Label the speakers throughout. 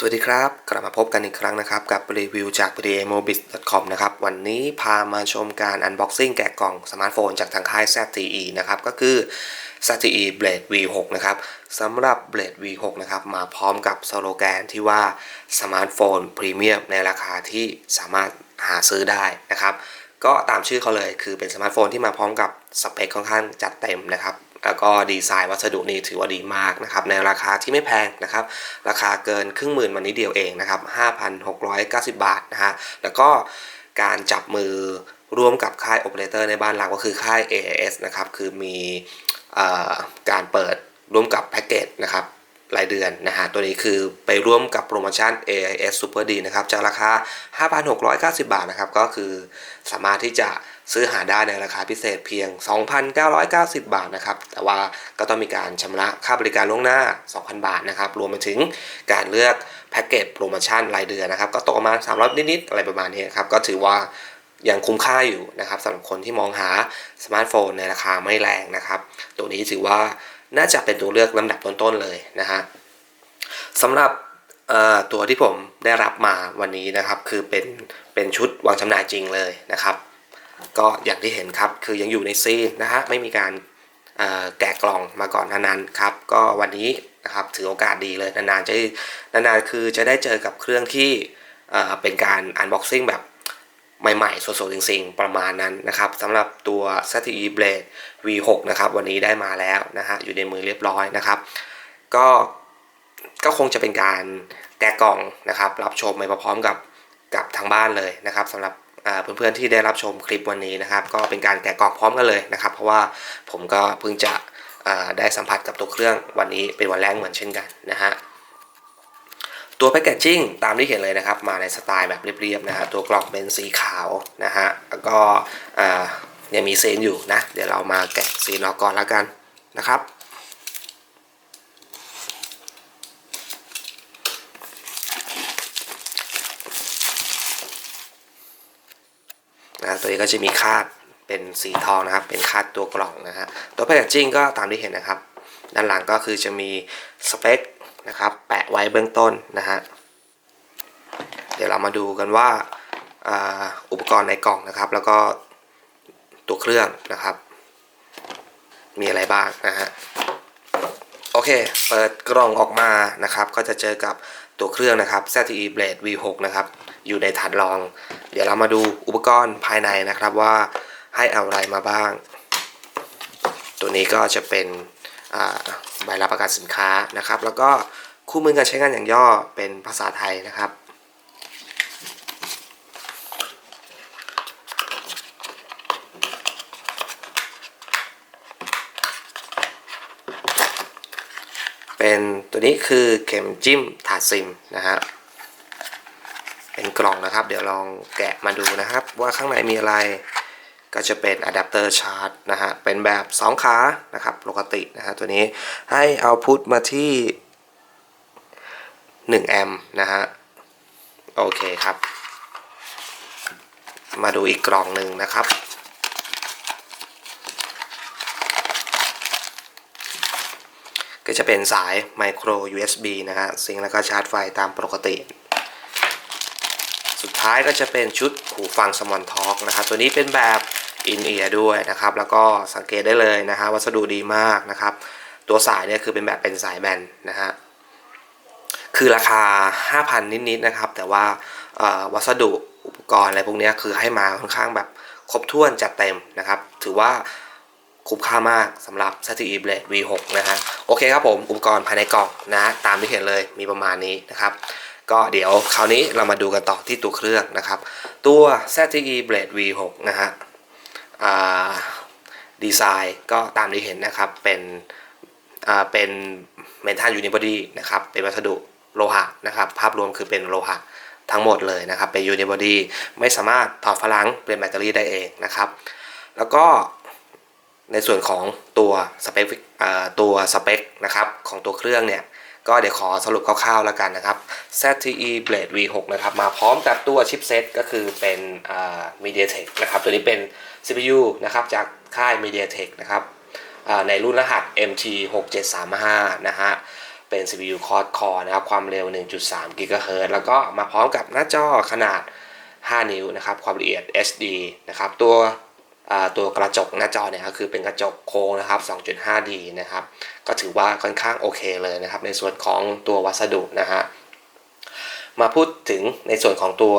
Speaker 1: สวัสดีครับ กลับมาพบกันอีกครั้งนะครับ กับรีวิวจาก p d a m o b i z c o m นะครับ วันนี้พามาชมการ Unboxing แกะกล่องสมาร์ทโฟนจากทางค่าย ZTE นะครับ ก็คือ ZTE Blade V6 นะครับสำหรับ Blade V6 นะครับ มาพร้อมกับสโลแกนที่ว่าสมาร์ทโฟนพรีเมียมในราคาที่สามารถหาซื้อได้นะครับ ก็ตามชื่อเขาเลยคือเป็นสมาร์ทโฟนที่มาพร้อมกับสเปคค่อนข้างจัดเต็มนะครับ แล้วก็ดีไซน์วัสดุนี่ถือว่าดีมากนะครับในราคาที่ไม่แพงนะครับ ราคาเกินครึ่งหมื่นวันนี้เดียวเองนะครับ 5,690 บาทนะฮะแล้วก็การจับมือร่วมกับค่ายโอเปอเรเตอร์ในบ้านเราก็คือค่าย AIS นะครับ คือมีอการเปิดร่วมกับแพ็กเกจนะครับ รายเดือนนะฮะตัวนี้คือไปร่วมกับโปรโมชั่น AIS Super D นะครับจากราคา 5,690 บาทนะครับก็คือสามารถที่จะซื้อหาได้ในราคาพิเศษเพียง 2,990 บาทนะครับ แต่ว่าก็ต้องมีการชำระค่าบริการล่วงหน้า 2,000 บาทนะครับ รวมไปถึงการเลือกแพ็กเกจโปรโมชั่นรายเดือนนะครับ ก็ตกประมาณ 300 นิดๆ อะไรประมาณนี้ครับ ก็ถือว่ายังคุ้มค่าอยู่นะครับสำหรับคนที่มองหาสมาร์ทโฟนในราคาไม่แรงนะครับ ตัวนี้ถือว่า น่าจะเป็นตัวเลือกลำดับต้นๆเลยนะฮะสำหรับตัวที่ผมได้รับมาวันนี้นะครับคือเป็นเป็นชุดวางจำหน่ายจริงเลยนะครับ ก็อย่างที่เห็นครับคือยังอยู่ในซีนนะฮะไม่มีการแกะกล่องมาก่อนนานั้นครับ ก็วันนี้นะครับถือโอกาสดีเลยนานๆจะนานๆคือจะได้เจอกับเครื่องที่เป็นการอันบ็อกซิ่งแบบ ใหม่ๆ สดๆจริงๆ ประมาณนั้นนะครับสำหรับตัว ZTE Blade V6 นะครับวันนี้ได้มาแล้วนะฮะอยู่ในมือเรียบร้อยนะครับ ก็ก็คงจะเป็นการแกะกล่องนะครับ รับชมไปพร้อมกับกับทางบ้านเลยนะครับสำหรับเพื่อนๆที่ได้รับชมคลิปวันนี้นะครับ ก็เป็นการแกะกล่องพร้อมกันเลยนะครับ เพราะว่าผมก็เพิ่งจะได้สัมผัสกับตัวเครื่องวันนี้เป็นวันแรกเหมือนเช่นกันนะฮะ ตัวแพคเกจจิ้งตามที่เห็นเลยนะครับ มาในสไตล์แบบเรียบๆนะฮะตัวกล่องเป็นสีขาวนะฮะแล้วก็อ่ยังมีเซนอยู่นะ เดี๋ยวเรามาแกะสีนออกก่อนแล้วกันนะครับนะตัวนี้ก็จะมีคาดเป็นสีทองนะครับ เป็นคาดตัวกล่องนะฮะตัวแพคเกจจิ้งก็ตามที่เห็นนะครับ ด้านหลังก็คือจะมีสเปค นะครับ แปะไว้เบื้องต้นนะฮะ เดี๋ยวเรามาดูกันว่าอุปกรณ์ในกล่องนะครับ แล้วก็ตัวเครื่องนะครับ มีอะไรบ้างนะฮะ โอเค เปิดกล่องออกมานะครับ ก็จะเจอกับตัวเครื่องนะครับ ZTE Blade V6 นะครับ อยู่ในฐานรอง เดี๋ยวเรามาดูอุปกรณ์ภายในนะครับว่าให้เอาอะไรมาบ้าง ตัวนี้ก็จะเป็นอ่า ใบรับประกันสินค้านะครับ แล้วก็คู่มือการใช้งานอย่างย่อเป็นภาษาไทยนะครับเป็นตัวนี้คือเข็มจิ้มถาดซิมนะฮะเป็นกล่องนะครับ เดี๋ยวลองแกะมาดูนะครับ ว่าข้างในมีอะไร ก็จะเป็นอะแดปเตอร์ชาร์จนะฮะ เป็นแบบ 2 ขานะครับ ปกตินะฮะตัวนี้ให้เอาพุทมาที่ 1 แอมป์นะฮะ โอเคครับ มาดูอีกกล่องหนึ่งนะครับก็จะเป็นสายไมโคร USB นะฮะซิงแล้วก็ชาร์จไฟตามปกติ สุดท้ายก็จะเป็นชุดหูฟังสมอนท็อกนะครับ ตัวนี้เป็นแบบ อินเอียร์ด้วยนะครับ แล้วก็สังเกตได้เลยนะฮะวัสดุดีมากนะครับ ตัวสายเนี่ยคือเป็นแบบเป็นสายแบนนะฮะคือราคา 5,000 นิดๆนะครับ แต่ว่าวัสดุอุปกรณ์อะไรพวกนี้คือให้มาค่อนข้างแบบครบถ้วนจัดเต็มนะครับ ถือว่าคุ้มค่ามากสำหรับ ZTE Blade V6 นะฮะโอเคครับผมอุปกรณ์ภายในกล่องนะตามที่เห็นเลยมีประมาณนี้นะครับ ก็เดี๋ยวคราวนี้เรามาดูกันต่อที่ตัวเครื่องนะครับ ตัว ZTE Blade V6 นะฮะ ดีไซน์ก็ตามที่เห็นนะครับเป็นเป็นเมทัลยูนิบอดี้นะครับเป็นวัสดุโลหะนะครับภาพรวมคือเป็นโลหะทั้งหมดเลยนะครับเป็นยูนิบอดี้ไม่สามารถถอดฝลังเปลี่ยนแบตเตอรี่ได้เองนะครับแล้วก็ในส่วนของตัวสเปคตัวสเปคนะครับของตัวเครื่องเนี่ย ก็เดี๋ยวขอสรุปคร่าวๆแล้วกันนะครับ ZTE Blade V6 นะครับ มาพร้อมกับตัวชิปเซตก็คือเป็น MediaTek นะครับ ตัวนี้เป็น CPU นะครับ จากค่าย MediaTek นะครับในรุ่นรหัส MT6735 นะฮะ เป็น CPU Quad Core นะครับ ความเร็ว 1.3 GHz แล้วก็มาพร้อมกับหน้าจอขนาด 5 นิ้วนะครับ ความละเอียด HD นะครับ ตัว ตัวกระจกหน้าจอเนี่ยก็คือเป็นกระจกโค้งนะครับ 2.5D นะครับ ก็ถือว่าค่อนข้างโอเคเลยนะครับ ในส่วนของตัววัสดุนะฮะ มาพูดถึงในส่วนของตัว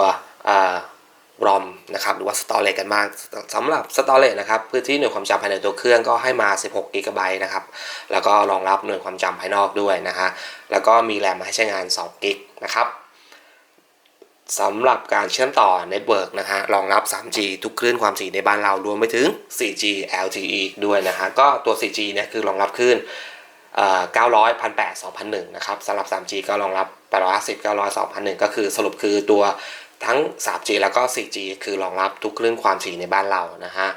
Speaker 1: รอมนะครับหรือว่า storage กันบ้างสำหรับ storage นะครับพื้นที่หน่วยความจำภายในตัวเครื่องก็ให้มา 16 g b นะครับ แล้วก็รองรับหน่วยความจำภายนอกด้วยนะฮะแล้วก็มีแรมมาให้ใช้งาน2 g b นะครับ สำหรับการเชื่อมต่อเน็ตเวิร์กนะฮะรองรับ 3G ทุกคลื่นความถี่ในบ้านเรารวมไปถึง 4G LTE ด้วยนะฮะก็ตัว 4G เนี่ยคือรองรับคลื่น900 1,800 2,001นะครับสำหรับ 3G ก็รองรับ850 900 2,001 ก็คือสรุปคือตัวทั้ง 3G แล้วก็ 4G คือรองรับทุกคลื่นความถี่ในบ้านเรานะฮะ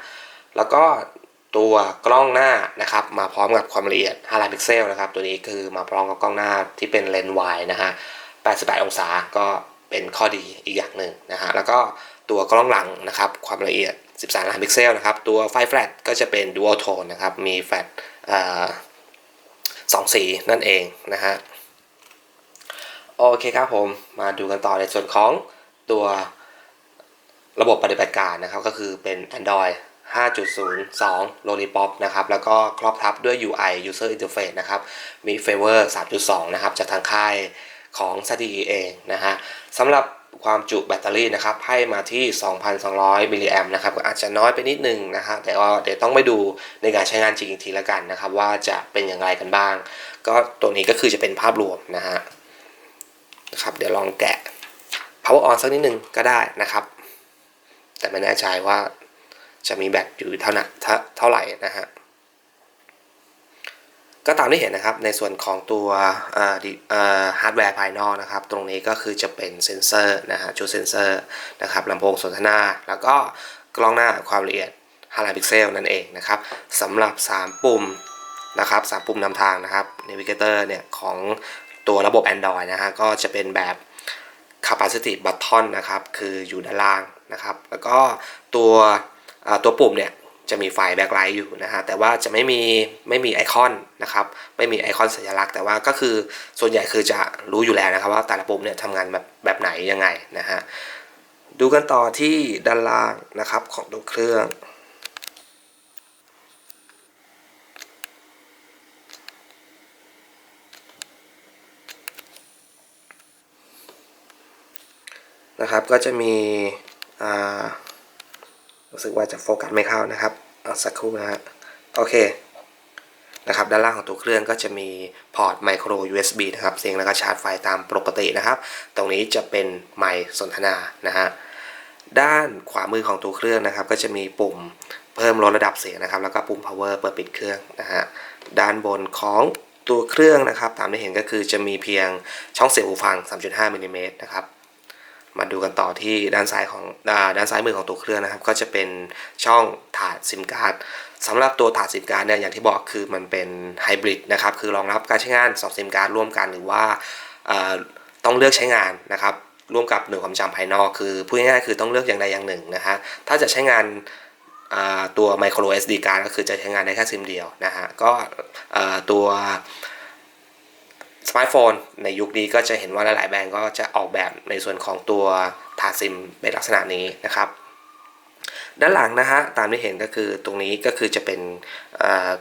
Speaker 1: แล้วก็ตัวกล้องหน้านะครับมาพร้อมกับความละเอียด5ล้านพิกเซลนะครับตัวนี้คือมาพร้อมกับกล้องหน้าที่เป็นเลนส์วายนะฮะ88 องศาก็ เป็นข้อดีอีกอย่างหนึ่งนะฮะแล้วก็ตัวกล้องหลังนะครับความละเอียด 13 ล้านพิกเซลนะครับตัวไฟแฟลชก็จะเป็น dual tone นะครับมีแฟลชสองสีนั่นเองนะฮะโอเคครับผมมาดูกันต่อในส่วนของตัวระบบปฏิบัติการนะครับก็คือเป็น Android 5.02 Lollipop นะครับ แล้วก็ครอบทับด้วย UI User Interface นะครับ มี Favor 3.2 นะครับ จากทางค่าย ของ ZTE เองนะฮะสำหรับความจุแบตเตอรี่นะครับให้มาที่ 2,200 มิลลิแอมนะครับก็อาจจะน้อยไปนิดนึงนะฮะแต่ก็เดี๋ยวต้องไปดูในการใช้งานจริงอีกทีละกันนะครับ ว่าจะเป็นอย่างไรกันบ้าง ก็ตัวนี้ก็คือจะเป็นภาพรวมนะฮะนะครับเดี๋ยวลองแกะ power on สักนิดนึงก็ได้นะครับ แต่ไม่แน่ใจว่าจะมีแบตอยู่เท่าไหร่เท่าไหร่นะฮะ ก็ตามที่เห็นนะครับในส่วนของตัวฮาร์ดแวร์ภายนอกนะครับ ตรงนี้ก็คือจะเป็นเซนเซอร์นะฮะชุดเซนเซอร์นะครับลำโพงสนทนา แล้วก็กล้องหน้าความละเอียด5ล้านพิกเซลนั่นเองนะครับสำหรับ 3 ปุ่มนะครับ3ปุ่มนำทางนะครับ Navigator เนี่ยของตัวระบบ Android นะฮะก็จะเป็นแบบ capacitive button นะครับ คืออยู่ด้านล่างนะครับ แล้วก็ตัวตัวปุ่มเนี่ย จะมีไฟแบ็คไลท์อยู่นะฮะแต่ว่าจะไม่มีไม่มีไอคอนนะครับไม่มีไอคอนสัญลักษณ์แต่ว่าก็คือส่วนใหญ่คือจะรู้อยู่แล้วนะครับ ว่าแต่ละปุ่มเนี่ยทำงานแบบแบบไหนยังไงนะฮะดูกันต่อที่ด้านล่างนะครับของตัวเครื่องนะครับก็จะมีอ่า รู้สึกว่าจะโฟกัสไม่เข้านะครับเอาสักครู่นะฮะโอเคนะครับด้านล่างของตัวเครื่องก็จะมีพอร์ตไมโคร USB นะครับเสียงแล้วก็ชาร์จไฟตามปกตินะครับ ตรงนี้จะเป็นไมค์สนทนานะฮะด้านขวามือของตัวเครื่องนะครับ ก็จะมีปุ่มเพิ่มลดระดับเสียงนะครับ แล้วก็ปุ่ม power เปิดปิดเครื่องนะฮะด้านบนของตัวเครื่องนะครับ ตามที่เห็นก็คือจะมีเพียงช่องเสียบหูฟัง 3.5มิลลิเมตรนะครับ มาดูกันต่อที่ด้านซ้ายของด้านซ้ายมือของตัวเครื่องนะครับ ก็จะเป็นช่องถาดซิมการ์ดสำหรับตัวถาดซิมการ์ดเนี่ยอย่างที่บอกคือมันเป็นไฮบริดนะครับคือรองรับการใช้งาน2ซิมการ์ดร่วมกันหรือว่าต้องเลือกใช้งานนะครับร่วมกับหน่วยความจำภายนอกคือพูดง่ายๆคือต้องเลือกอย่างใดอย่างหนึ่งนะฮะถ้าจะใช้งานตัว micro SD card ก็คือจะใช้งานได้แค่ซิมเดียวนะฮะก็ตัว มาร์ทโฟนในยุคนี้ก็จะเห็นว่าหลาย ๆ แบรนด์ก็จะออกแบบในส่วนของตัวถาซิมในลักษณะนี้นะครับ ด้านหลังนะฮะตามที่เห็นก็คือตรงนี้ก็คือจะเป็น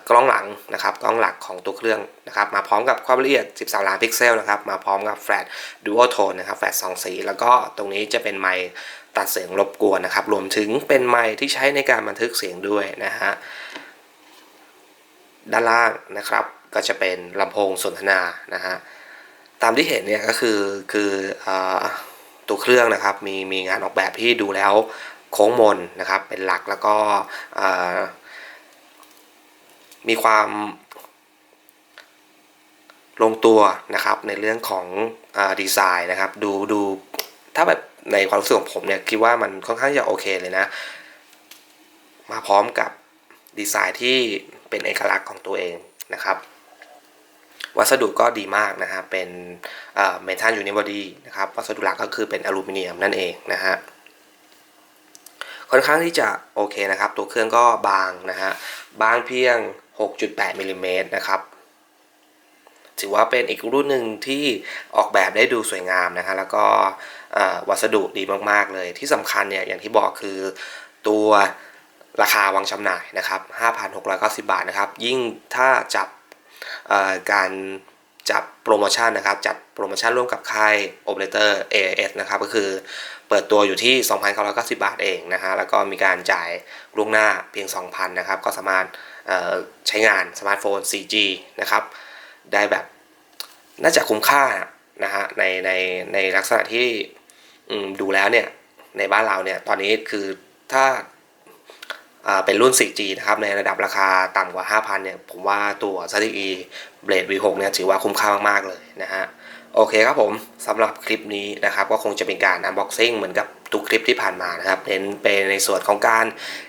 Speaker 1: กล้องหลังนะครับกล้องหลักของตัวเครื่องนะครับมาพร้อมกับความละเอียด 13 ล้านพิกเซลนะครับมาพร้อมกับแฟลชดูอัลโทนนะครับแฟลชสองสี แล้วก็ตรงนี้จะเป็นไมค์ตัดเสียงรบกวนนะครับรวมถึงเป็นไมค์ที่ใช้ในการบันทึกเสียงด้วยนะฮะด้านล่างนะครับ ก็จะเป็นลำโพงสนทนานะฮะตามที่เห็นเนี่ยก็คือคืออตัวเครื่องนะครับมีมีงานออกแบบที่ดูแล้วโค้งมนนะครับเป็นหลักแล้วก็มีความลงตัวนะครับในเรื่องของอดีไซน์นะครับ ดูดูถ้าแบบในความรู้สึกของผมเนี่ยคิดว่ามันค่อนข้างจะโอเคเลยนะ มาพร้อมกับดีไซน์ที่เป็นเอกลักษณ์ของตัวเองนะครับ วัสดุก็ดีมากนะฮะเป็นเมทัลยูนิบอดีนะครับวัสดุหลักก็คือเป็นอลูมิเนียมนั่นเองนะฮะค่อนข้างที่จะโอเคนะครับ ตัวเครื่องก็บางนะฮะบางเพียง 6.8มิลิเมตรนะครับถือว่าเป็นอีกรุ่นหนึ่งที่ออกแบบได้ดูสวยงามนะฮะแล้วก็วัสดุดีมากๆเลย ที่สำคัญเนี่ยอย่างที่บอกคือตัวราคาวางจำหน่ายนะครับ 5,690 บาทนะครับ ยิ่งถ้าจับ การจับโปรโมชั่นนะครับ จัดโปรโมชั่นร่วมกับค่าย Operator AIS นะครับ ก็คือเปิดตัวอยู่ที่ 2,990 บาทเองนะฮะ แล้วก็มีการจ่ายล่วงหน้าเพียง 2,000 นะครับ ก็สามารถใช้งานสมาร์ทโฟน 4G นะครับ ได้แบบน่าจะคุ้มค่านะฮะ ในในในลักษณะที่ดูแล้วเนี่ย ในบ้านเราเนี่ย ตอนนี้คือถ้า เป็นรุ่น 4G นะครับในระดับราคาต่ำกว่า 5,000 เนี่ย ผมว่าตัว ZTE Blade V6 เนี่ยถือว่าคุ้มค่ามากๆเลยนะฮะ โอเคครับผมสำหรับคลิปนี้นะครับ ก็คงจะเป็นการ unboxing เหมือนกับทุกคลิปที่ผ่านมานะครับเน้นเป็นในส่วนของการ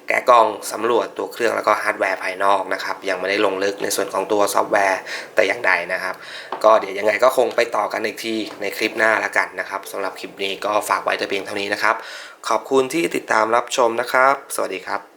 Speaker 1: แกะกล่องสำรวจตัวเครื่องแล้วก็ฮาร์ดแวร์ภายนอกนะครับ ยังไม่ได้ลงลึกในส่วนของตัวซอฟต์แวร์แต่อย่างใดนะครับ ก็เดี๋ยวยังไงก็คงไปต่อกันอีกทีในคลิปหน้าละกันนะครับสำหรับคลิปนี้ก็ฝากไว้แต่เพียงเท่านี้นะครับ ขอบคุณที่ติดตามรับชมนะครับ สวัสดีครับ